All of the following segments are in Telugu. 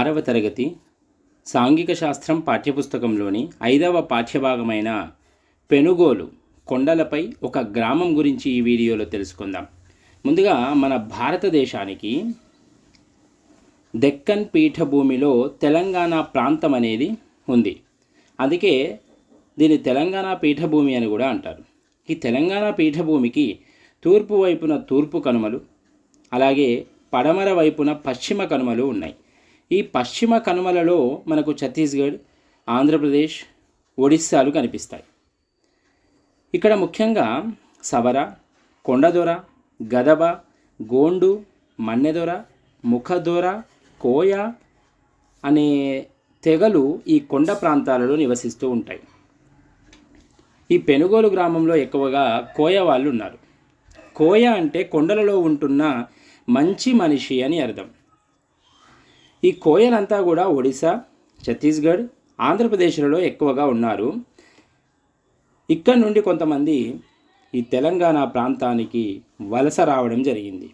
ఆరవ తరగతి సాంఘిక శాస్త్రం పాఠ్యపుస్తకంలోని ఐదవ పాఠ్యభాగమైన పెనుగోలు కొండలపై ఒక గ్రామం గురించి ఈ వీడియోలో తెలుసుకుందాం. ముందుగా మన భారతదేశానికి దెక్కన్ పీఠభూమిలో తెలంగాణ ప్రాంతం అనేది ఉంది. అందుకే దీన్ని తెలంగాణ పీఠభూమి అని కూడా అంటారు. ఈ తెలంగాణ పీఠభూమికి తూర్పు వైపున తూర్పు కనుమలు అలాగే పడమర వైపున పశ్చిమ కనుమలు ఉన్నాయి. ఈ పశ్చిమ కనుమలలో మనకు ఛత్తీస్గఢ్ ఆంధ్రప్రదేశ్ ఒడిస్సాలు కనిపిస్తాయి. ఇక్కడ ముఖ్యంగా సవర కొండదొర గదబ గోండు మన్నెదొర ముఖదొర కోయ అనే తెగలు ఈ కొండ ప్రాంతాలలో నివసిస్తూ ఉంటాయి. ఈ పెనుగోలు గ్రామంలో ఎక్కువగా కోయ వాళ్ళు ఉన్నారు కోయ అంటే కొండలలో ఉంటున్న మంచి మనిషి అని అర్థం. ఈ కోయలంతా కూడా ఒడిశా ఛత్తీస్గఢ్ ఆంధ్రప్రదేశ్లలో ఎక్కువగా ఉన్నారు. ఇక్కడ నుండి కొంతమంది ఈ తెలంగాణ ప్రాంతానికి వలస రావడం జరిగింది.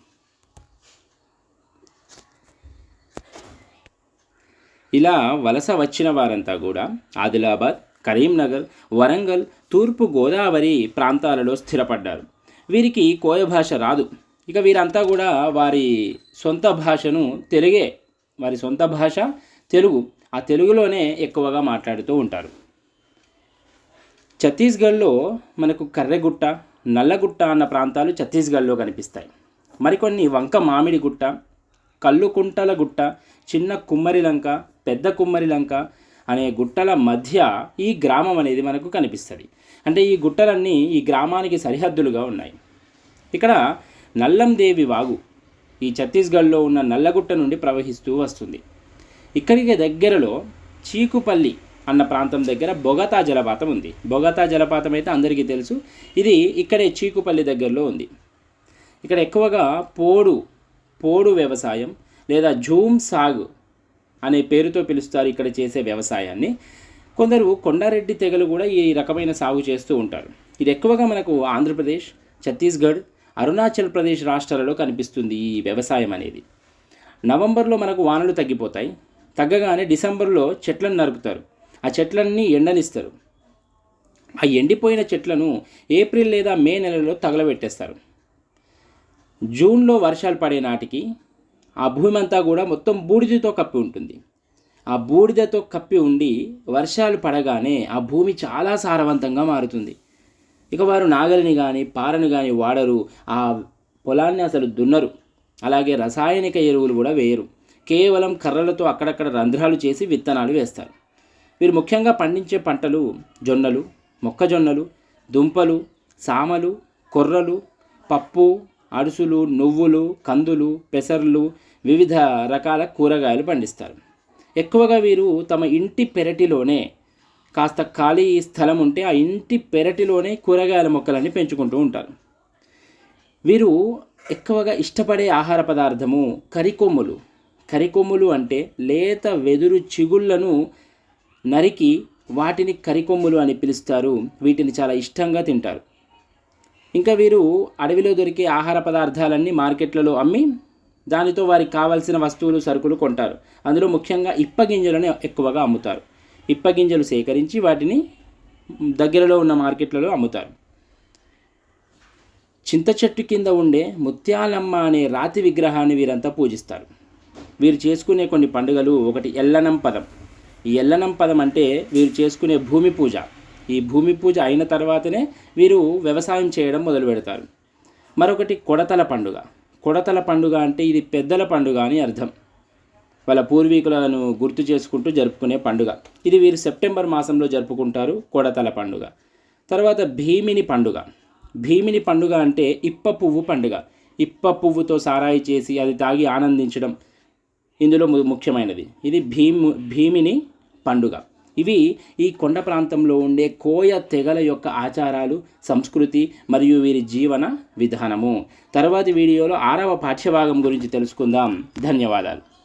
ఇలా వలస వచ్చిన వారంతా కూడా ఆదిలాబాద్ కరీంనగర్ వరంగల్ తూర్పు గోదావరి ప్రాంతాలలో స్థిరపడ్డారు. వీరికి కోయ భాష రాదు. ఇక వీరంతా కూడా వారి సొంత భాషను తెలుగే వారి సొంత భాష తెలుగు. ఆ తెలుగులోనే ఎక్కువగా మాట్లాడుతూ ఉంటారు. ఛత్తీస్గఢ్లో మనకు కర్రెగుట్ట నల్లగుట్ట అన్న ప్రాంతాలు ఛత్తీస్గఢ్లో కనిపిస్తాయి. మరికొన్ని వంక మామిడి గుట్ట కల్లుకుంటల గుట్ట చిన్న కుమ్మరి లంక పెద్ద కుమ్మరి లంక అనే గుట్టల మధ్య ఈ గ్రామం అనేది మనకు కనిపిస్తుంది. అంటే ఈ గుట్టలన్నీ ఈ గ్రామానికి సరిహద్దులుగా ఉన్నాయి. ఇక్కడ నల్లందేవి వాగు ఈ ఛత్తీస్గఢ్లో ఉన్న నల్లగుట్ట నుండి ప్రవహిస్తూ వస్తుంది. ఇక్కడికి దగ్గరలో చీకుపల్లి అన్న ప్రాంతం దగ్గర బొగతా జలపాతం ఉంది. బొగతా జలపాతం అయితే అందరికీ తెలుసు. ఇది ఇక్కడే చీకుపల్లి దగ్గరలో ఉంది. ఇక్కడ ఎక్కువగా పోడు పోడు వ్యవసాయం లేదా జూమ్ సాగు అనే పేరుతో పిలుస్తారు ఇక్కడ చేసే వ్యవసాయాన్ని. కొందరు కొండారెడ్డి తెగలు కూడా ఈ రకమైన సాగు చేస్తూ ఉంటారు. ఇది ఎక్కువగా మనకు ఆంధ్రప్రదేశ్ ఛత్తీస్గఢ్ అరుణాచల్ ప్రదేశ్ రాష్ట్రాలలో కనిపిస్తుంది ఈ వ్యవసాయం అనేది. నవంబర్లో మనకు వానలు తగ్గిపోతాయి. తగ్గగానే డిసెంబర్లో చెట్లను నరుకుతారు. ఆ చెట్లన్నీ ఎండనిస్తారు. ఆ ఎండిపోయిన చెట్లను ఏప్రిల్ లేదా మే నెలలో తగలబెట్టేస్తారు. జూన్లో వర్షాలు పడే నాటికి ఆ భూమి అంతా కూడా మొత్తం బూడిదతో కప్పి ఉంటుంది. ఆ బూడిదతో కప్పి ఉండి వర్షాలు పడగానే ఆ భూమి చాలా సారవంతంగా మారుతుంది. ఇక వారు నాగలిని కానీ పారను కానీ వాడరు. ఆ పొలాన్ని అసలు దున్నరు. అలాగే రసాయనిక ఎరువులు కూడా వేయరు. కేవలం కర్రలతో అక్కడక్కడ రంధ్రాలు చేసి విత్తనాలు వేస్తారు. వీరు ముఖ్యంగా పండించే పంటలు జొన్నలు మొక్కజొన్నలు దుంపలు సామలు కొర్రలు పప్పు అడుసులు నువ్వులు కందులు పెసర్లు వివిధ రకాల కూరగాయలు పండిస్తారు. ఎక్కువగా వీరు తమ ఇంటి పెరటిలోనే కాస్త ఖాళీ స్థలం ఉంటే ఆ ఇంటి పెరటిలోనే కూరగాయల మొక్కలన్నీ పెంచుకుంటూ ఉంటారు. వీరు ఎక్కువగా ఇష్టపడే ఆహార పదార్థము కరికొమ్ములు. కరికొమ్ములు అంటే లేత వెదురు చిగుళ్ళను నరికి వాటిని కరికొమ్ములు అని పిలుస్తారు. వీటిని చాలా ఇష్టంగా తింటారు. ఇంకా వీరు అడవిలో దొరికే ఆహార పదార్థాలన్నీ మార్కెట్లలో అమ్మి దానితో వారికి కావాల్సిన వస్తువులు సరుకులు కొంటారు. అందులో ముఖ్యంగా ఇప్పగింజలను ఎక్కువగా అమ్ముతారు. ఇప్పగింజలు సేకరించి వాటిని దగ్గరలో ఉన్న మార్కెట్లలో అమ్ముతారు. చింత చెట్టు కింద ఉండే ముత్యాలమ్మ అనే రాతి విగ్రహాన్ని వీరంతా పూజిస్తారు. వీరు చేసుకునే కొన్ని పండుగలు ఒకటి ఎల్లనం పదం. ఈ ఎల్లనం పదం అంటే వీరు చేసుకునే భూమి పూజ. ఈ భూమి పూజ అయిన తర్వాతనే వీరు వ్యవసాయం చేయడం మొదలు పెడతారు. మరొకటి కొడతల పండుగ. కొడతల పండుగ అంటే ఇది పెద్దల పండుగ అని అర్థం. వాళ్ళ పూర్వీకులను గుర్తు చేసుకుంటూ జరుపుకునే పండుగ. ఇది వీరు సెప్టెంబర్ మాసంలో జరుపుకుంటారు కొడతల పండుగ. తర్వాత భీమిని పండుగ. భీమిని పండుగ అంటే ఇప్ప పువ్వు పండుగ. ఇప్ప పువ్వుతో సారాయి చేసి అది తాగి ఆనందించడం ఇందులో ముఖ్యమైనది. ఇది భీము భీమిని పండుగ. ఇవి ఈ కొండ ప్రాంతంలో ఉండే కోయ తెగల యొక్క ఆచారాలు సంస్కృతి మరియు వీరి జీవన విధానము. తర్వాతి వీడియోలో ఆరవ పాఠ్యభాగం గురించి తెలుసుకుందాం. ధన్యవాదాలు.